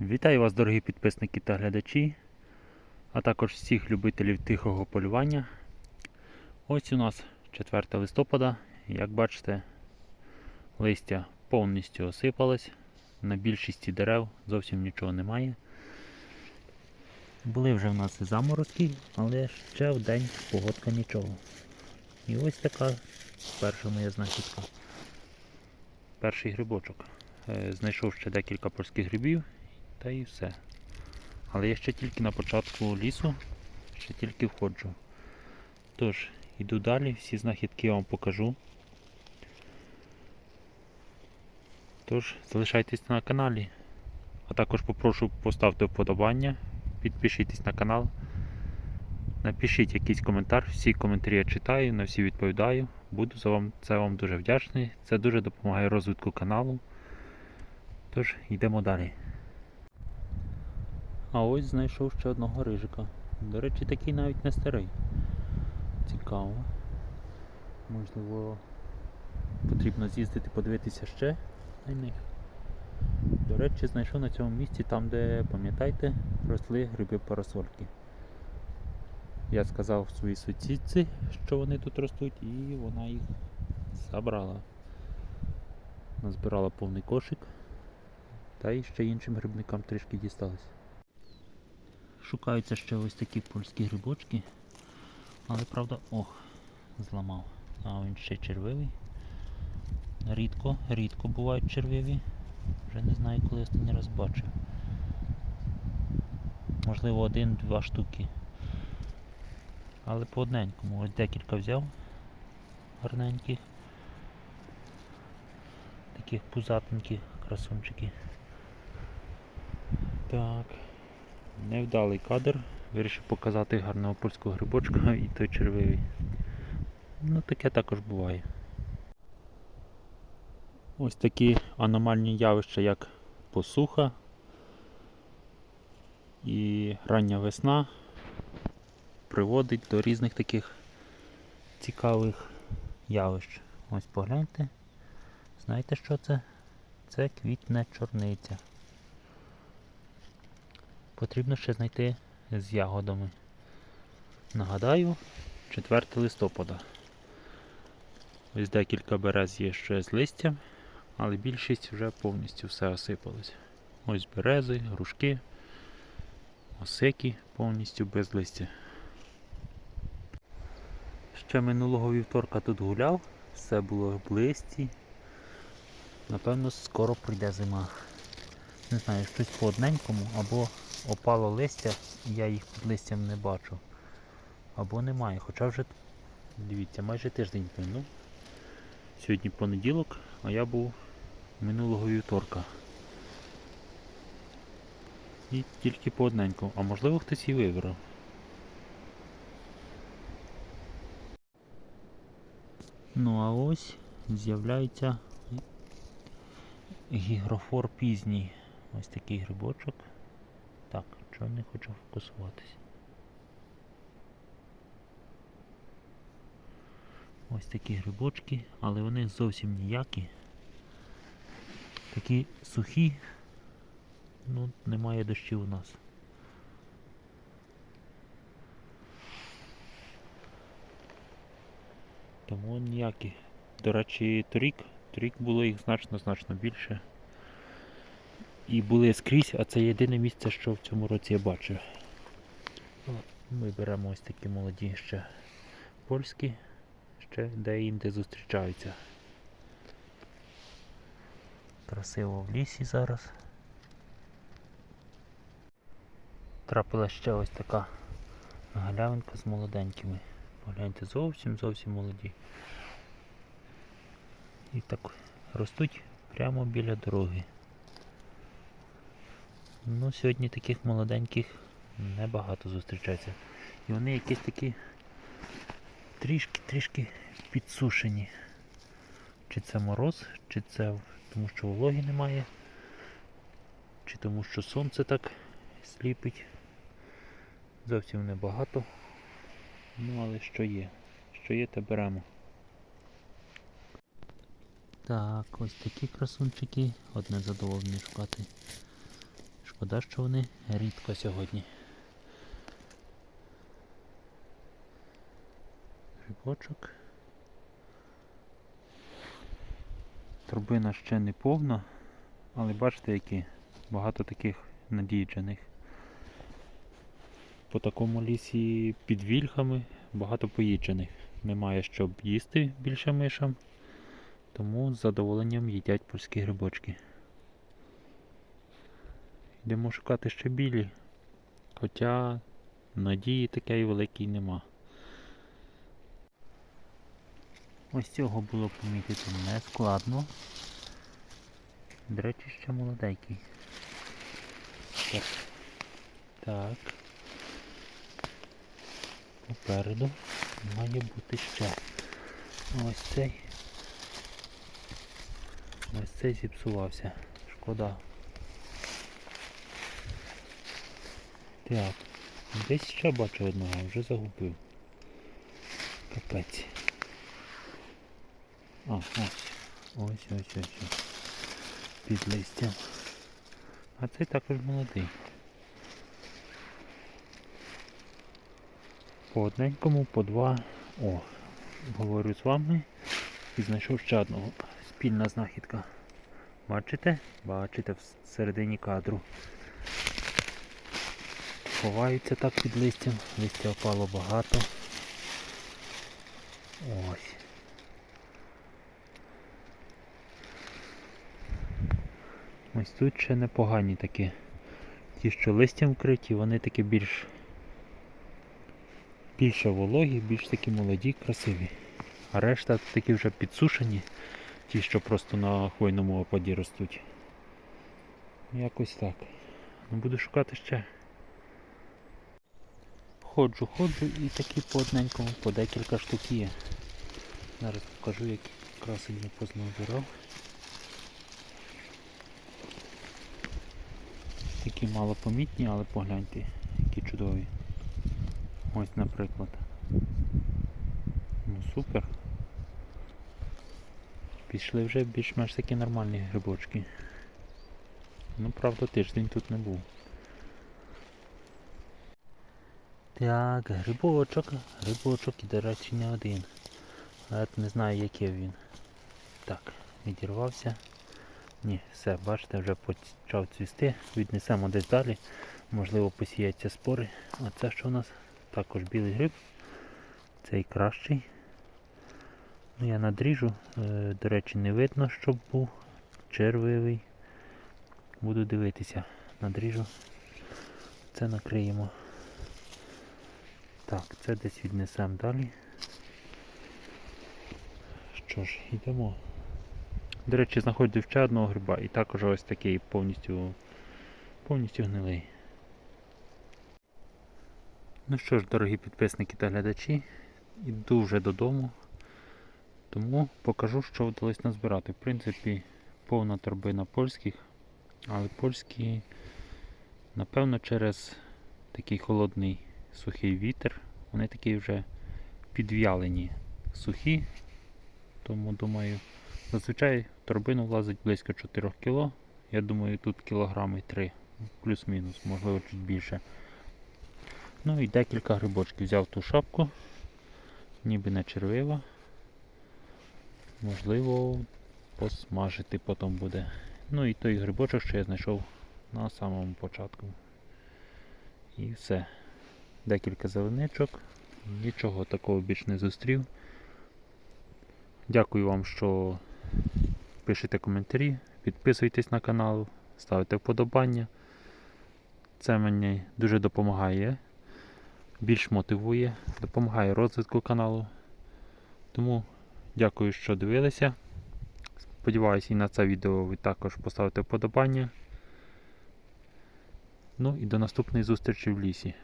Вітаю вас, дорогі підписники та глядачі, а також всіх любителів тихого полювання. Ось у нас 4 листопада. Як бачите, листя повністю осипалось. На більшості дерев зовсім нічого немає. Були вже в нас і заморозки, але ще в день погодка нічого. І ось така перша моя знахідка. Перший грибочок. Е, Знайшов ще декілька польських грибів та і все. Але я ще тільки на початку лісу, ще тільки входжу. Тож, йду далі, всі знахідки я вам покажу. Тож, залишайтесь на каналі. А також попрошу поставити вподобання, підпишіться на канал. Напишіть якийсь коментар, всі коментарі я читаю, на всі відповідаю. Буду за вам, це вам дуже вдячний. Це дуже допомагає розвитку каналу. Тож, йдемо далі. А ось знайшов ще одного рижика. До речі, такий навіть не старий. Цікаво. Можливо, потрібно з'їздити подивитися ще на них. До речі, знайшов на цьому місці там, де, пам'ятаєте, росли гриби парасольки. Я сказав своїй сусідці, що вони тут ростуть, і вона їх забрала. Назбирала повний кошик. Та й ще іншим грибникам трішки дісталось. Шукаються ще ось такі польські грибочки. Але правда, ох, зламав. А він ще червивий. Рідко, рідко бувають червиві. Вже не знаю, коли останній раз бачив. Можливо, один-два штуки. Але по одненькому. Ось декілька взяв гарненьких. Таких пузатеньких красунчиків. Так. Невдалий кадр. Вирішив показати гарного польського грибочка і той червивий. Ну таке також буває. Ось такі аномальні явища, як посуха і рання весна приводить до різних таких цікавих явищ. Ось погляньте. Знаєте що це? Це квітне чорниця. Потрібно ще знайти з ягодами. Нагадаю, 4 листопада. Ось декілька берез є ще з листям, але більшість вже повністю все осипалось. Ось берези, грушки, осики повністю без листя. Ще минулого вівторка тут гуляв, все було в листі. Напевно, скоро прийде зима. Не знаю, щось по одненькому, або опало листя, я їх під листям не бачу. Або немає. Хоча вже, дивіться, майже тиждень минув. Сьогодні понеділок, а я був минулого вівторка. І тільки по одненькому. А можливо хтось і вибрав. Ну а ось з'являється гігрофор пізній. Ось такий грибочок. Чого не хочу фокусуватись. Ось такі грибочки, але вони зовсім ніякі. Такі сухі, ну, немає дощів у нас. Тому ніякі. До речі, торік, торік було їх значно-значно більше. І були скрізь, а це єдине місце, що в цьому році я бачив. Ми беремо ось такі молоді ще польські, ще де-інде зустрічаються. Красиво в лісі зараз. Трапила ще ось така галявинка з молоденькими. Погляньте, зовсім зовсім молоді. І так ростуть прямо біля дороги. Ну, сьогодні таких молоденьких небагато зустрічається. І вони якісь такі трішки-трішки підсушені. Чи це мороз, чи це тому що вологи немає, чи тому що сонце так сліпить. Зовсім небагато. Ну, але що є? Що є, те беремо. Так, ось такі красунчики. Одне задоволення шукати. Шкода, що вони рідко сьогодні. Грибочок. Турбина ще не повна, але бачите, які багато таких надіджених. По такому лісі під вільхами багато поїджених. Немає щоб їсти більше мишам, тому з задоволенням їдять польські грибочки. Йдемо шукати ще білі, хоча надії такої великої нема. Ось цього було помітити не складно. До речі, ще молоденький. Так. так. Попереду має бути ще. Ось цей. Ось цей зіпсувався. Шкода. Так. Десь ще бачу одного, вже загубив. Капець. А, ось. Ось, ось, ось. ось. Під листям. А цей також молодий. По одненькому, по два. О, говорю з вами і знайшов ще одного. Спільна знахідка. Бачите? Бачите всередині кадру. Ховаються так під листям. Листя опало багато. Ось. Ось тут ще непогані такі. Ті, що листям вкриті, вони такі більш більше вологі, більш такі молоді, красиві. А решта такі вже підсушені, ті, що просто на хвойному опаді ростуть. Якось так. Ну, Буду шукати ще. Ходжу, ходжу і такі по одненькому, по декілька штук є. Зараз покажу, які красені я познабирав. Такі малопомітні, але погляньте, які чудові. Ось, наприклад. Ну супер. Пішли вже більш-менш такі нормальні грибочки. Ну, правда, тиждень тут не був. Так, грибочок, грибочок і, до речі, не один. Але не знаю, який він. Так, відірвався. Ні, все, бачите, вже почав цвісти. Віднесемо десь далі. Можливо, посіяться спори. А це що у нас? Також білий гриб. Цей кращий. Ну, я надріжу. Е, До речі, не видно, щоб був червивий. Буду дивитися. Надріжу. Це накриємо. Так, це десь віднесемо далі. Що ж, йдемо. До речі, знаходив ще одного гриба і також ось такий повністю повністю гнилий. Ну що ж, дорогі підписники та глядачі, іду вже додому, тому покажу, що вдалося назбирати. В принципі, повна торбина польських, але польські, напевно, через такий холодний сухий вітер, вони такі вже підв'ялені сухі, тому думаю. Зазвичай в торбину влазить близько 4 кг. Я думаю, тут кілограми 3, плюс-мінус, можливо чуть більше. Ну і декілька грибочків. Взяв ту шапку, ніби не червива. Можливо, посмажити потім буде. Ну і той грибочок, що я знайшов на самому початку. І все. Декілька зеленичок. Нічого такого більш не зустрів. Дякую вам, що пишете коментарі, підписуйтесь на канал, ставте вподобання. Це мені дуже допомагає, більш мотивує, допомагає розвитку каналу. Тому дякую, що дивилися. Сподіваюся, і на це відео ви також поставите вподобання. Ну і до наступної зустрічі в лісі.